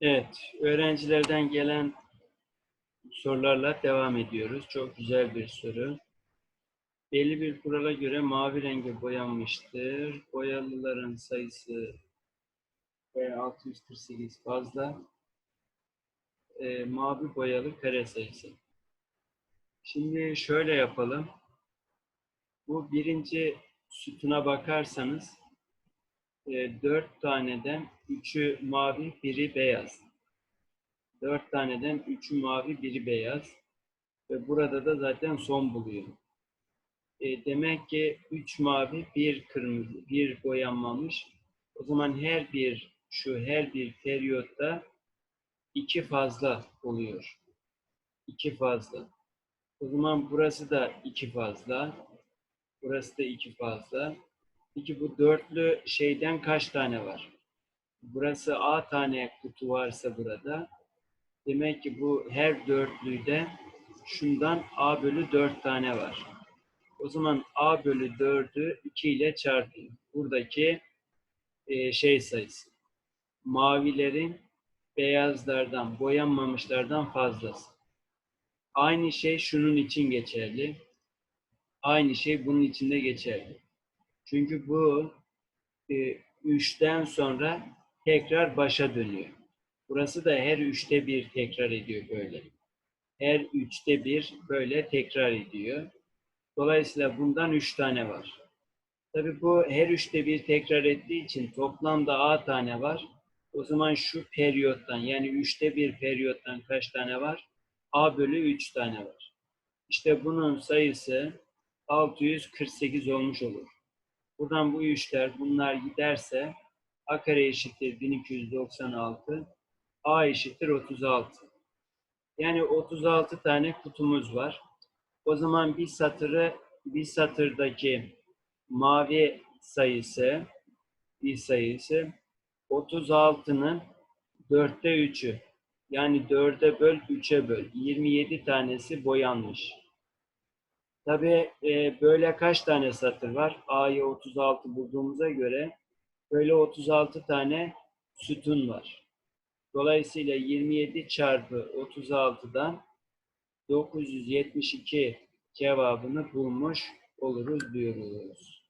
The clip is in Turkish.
Evet, öğrencilerden gelen sorularla devam ediyoruz. Çok güzel bir soru. Belli bir kurala göre mavi renge boyanmıştır. Boyalıların sayısı e, 648 fazla. E, mavi boyalı kare sayısı. Şimdi şöyle yapalım. Bu birinci sütuna bakarsanız e, dört taneden üçü mavi, biri beyaz. Dört taneden üçü mavi, biri beyaz. Ve burada da zaten son buluyor. E, demek ki üç mavi, bir kırmızı, bir boyanmamış. O zaman her bir, şu her bir periyotta iki fazla oluyor. İki fazla. O zaman burası da iki fazla. Burası da iki fazla. Peki bu dörtlü şeyden kaç tane var? Burası A tane kutu varsa burada. Demek ki bu her dörtlüde şundan A bölü 4 tane var. O zaman A bölü 4'ü 2 ile çarpayım. Buradaki e, şey sayısı. Mavilerin beyazlardan, boyanmamışlardan fazlası. Aynı şey şunun için geçerli. Aynı şey bunun için de geçerli. Çünkü bu e, üçten sonra tekrar başa dönüyor. Burası da her üçte bir tekrar ediyor böyle. Her üçte bir böyle tekrar ediyor. Dolayısıyla bundan üç tane var. Tabi bu her üçte bir tekrar ettiği için toplamda A tane var. O zaman şu periyottan yani üçte bir periyottan kaç tane var? A bölü üç tane var. İşte bunun sayısı 648 olmuş olur. Buradan bu üçler bunlar giderse A kare eşittir 1296. A eşittir 36. Yani 36 tane kutumuz var. O zaman bir satırı bir satırdaki mavi sayısı bir sayısı 36'nın dörtte üçü. Yani 4'e böl 3'e böl. 27 tanesi boyanmış. Tabi e, böyle kaç tane satır var? A'yı 36 bulduğumuza göre böyle 36 tane sütun var. Dolayısıyla 27 çarpı 36'dan 972 cevabını bulmuş oluruz diyoruz.